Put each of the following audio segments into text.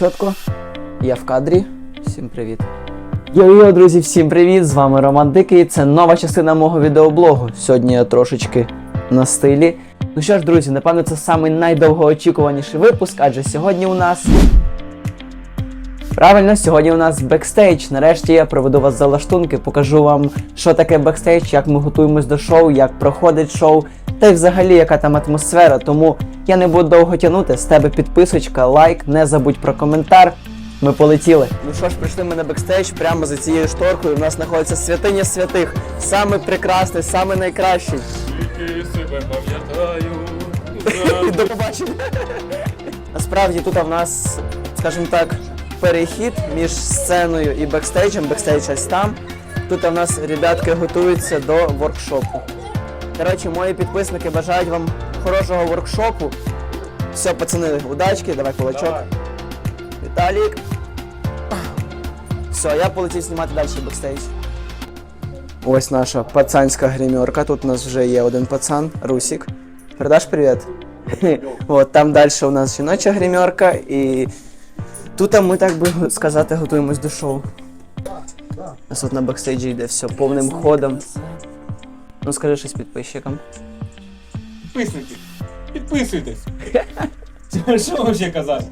чітко. Я в кадрі. Всім привіт. Йо-йо, друзі, всім привіт! З вами Роман Дикий. Це нова частина мого відеоблогу. Сьогодні я трошечки на стилі. Ну що ж, друзі, напевно, це самий найдовгоочікуваніший випуск, адже сьогодні у нас. Правильно, сьогодні у нас бекстейдж. Нарешті я проведу вас за лаштунки, покажу вам, що таке бекстейдж, як ми готуємось до шоу, як проходить шоу, та й взагалі яка там атмосфера. Тому я не буду довго тягнути. З тебе підписочка, лайк, не забудь про коментар. Ми полетіли. Ну що ж, прийшли ми на бекстейдж прямо за цією шторкою. У нас знаходиться святиня святих, саме прекрасний, саме найкращий. Тільки себе пам'ятаю. До побачення. Насправді тут в нас, скажімо так, перехід між сценою і бекстейджем. Бекстейдж ось там. Тут в нас ребятки готуються до воркшопу. Коротше, мої підписники бажають вам хорошого воркшопу. Все, пацани, удачки, давай кулачок. Давай. Віталік. Все, я полетів знімати далі бекстейдж. Ось наша пацанська гримерка. Тут у нас вже є один пацан, Русік. Передаш привіт? От там далі у нас жіноча гримерка і тут ми, так би сказати, готуємось до шоу. У нас от на бекстейджі йде все повним ходом. Ну скажи щось підписчикам. Підписники, підписуйтесь. Що ще казати?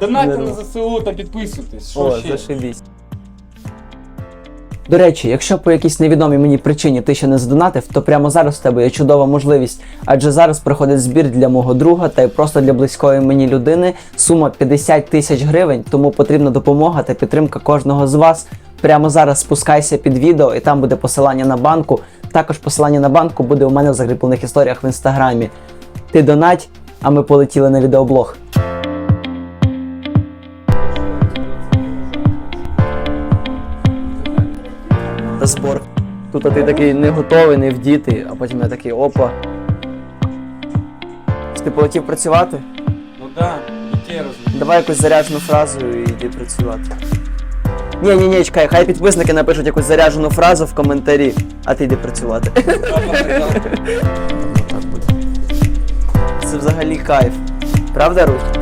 Донайте на ЗСУ та підписуйтесь. Що О, ще? зашибісь. До речі, якщо по якійсь невідомій мені причині ти ще не задонатив, то прямо зараз в тебе є чудова можливість, адже зараз проходить збір для мого друга та й просто для близької мені людини. Сума 50 тисяч гривень, тому потрібна допомога та підтримка кожного з вас. Прямо зараз спускайся під відео, і там буде посилання на банку. Також посилання на банку буде у мене в закріплених історіях в інстаграмі. Ти донать, а ми полетіли на відеоблог. Збор. Тут ти такий не готовий, не вдітий, а потім я такий опа. Ти полетів працювати? Ну да, дітей розумію. Давай якусь заряджену фразу і йди працювати. Ні, ні, ні, чекай, хай підписники напишуть якусь заряджену фразу в коментарі, а ти йди працювати. Це взагалі кайф. Правда, Русь?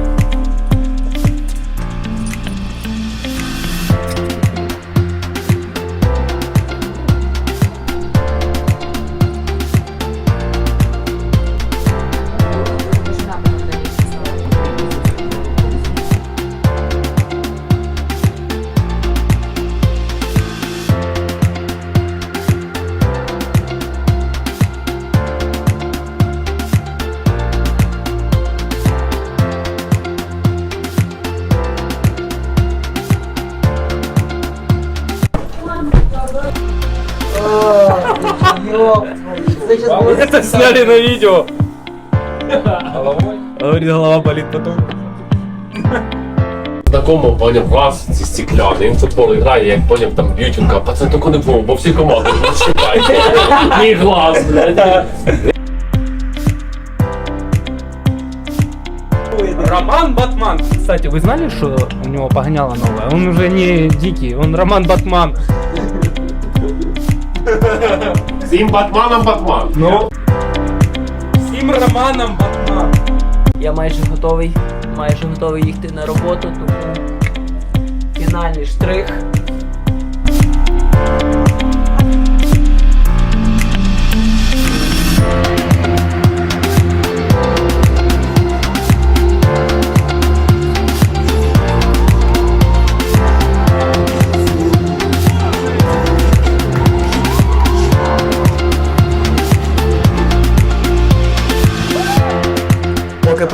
Это сняли на видео. Головой? Говорит, голова болит потом. Такому поняв вас ці стекляні. Він в футбол грає, як поняв там б'ють, він каже, пацан тако не було, бо всі команди не чекайте. Мій глаз, блядь. Роман Батман. Кстати, вы знали, что у него погоняло новое? Он уже не дикий, он Роман Батман. Всім Батманом Батман. Ну, Всім Романом Батман. Я майже готовий, майже готовий їхати на роботу, тому фінальний штрих.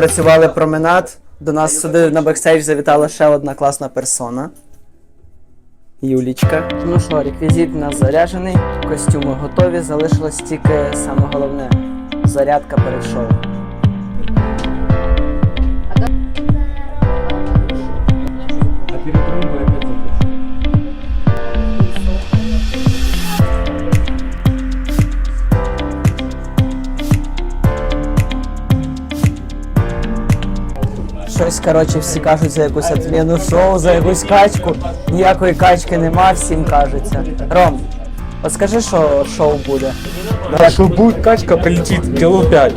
Працювали променад, до нас сюди на бекстейдж завітала ще одна класна персона. Юлічка. Ну що, реквізит у нас заряджений, костюми готові, залишилось тільки саме головне зарядка перед. Щось, коротше, всі кажуть за якусь отміну шоу, за якусь качку. Ніякої качки нема, всім кажеться. Ром, От скажи, що шоу буде. Якщо буде качка, прилетить кіло 5.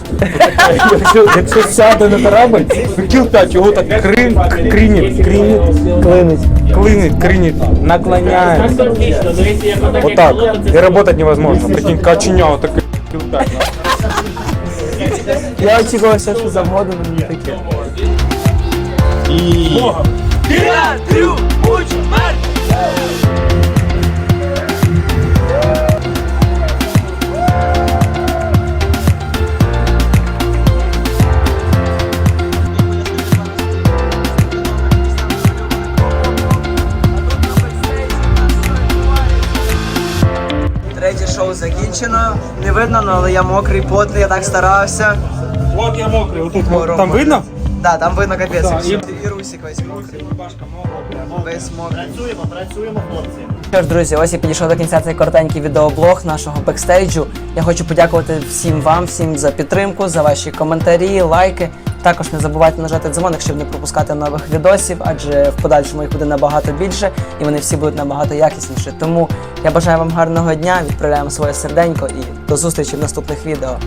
Якщо, якщо сяде на корабль, ну кіл 5, його так крин, кринить, кринить, Клинить. клинить, кринить, наклоняється. Вот так. И работать невозможно. Прикинь, каченя вот такой кіл 5. Я очікував все, що завгодно, але не таке. Третє шоу закінчено. Не видно, ну, але я мокрий, потний, я так старався. Вот я мокрий, отут. Там видно? Да, там видно капець. Да, і- І Русик весь мокрий. Весь мокрий. Працюємо, працюємо, хлопці. Що ж, друзі, ось і підійшов до кінця цей коротенький відеоблог нашого бекстейджу. Я хочу подякувати всім вам, всім за підтримку, за ваші коментарі, лайки. Також не забувайте нажати дзвоник, щоб не пропускати нових відосів, адже в подальшому їх буде набагато більше і вони всі будуть набагато якісніші. Тому я бажаю вам гарного дня, відправляємо своє серденько і до зустрічі в наступних відео.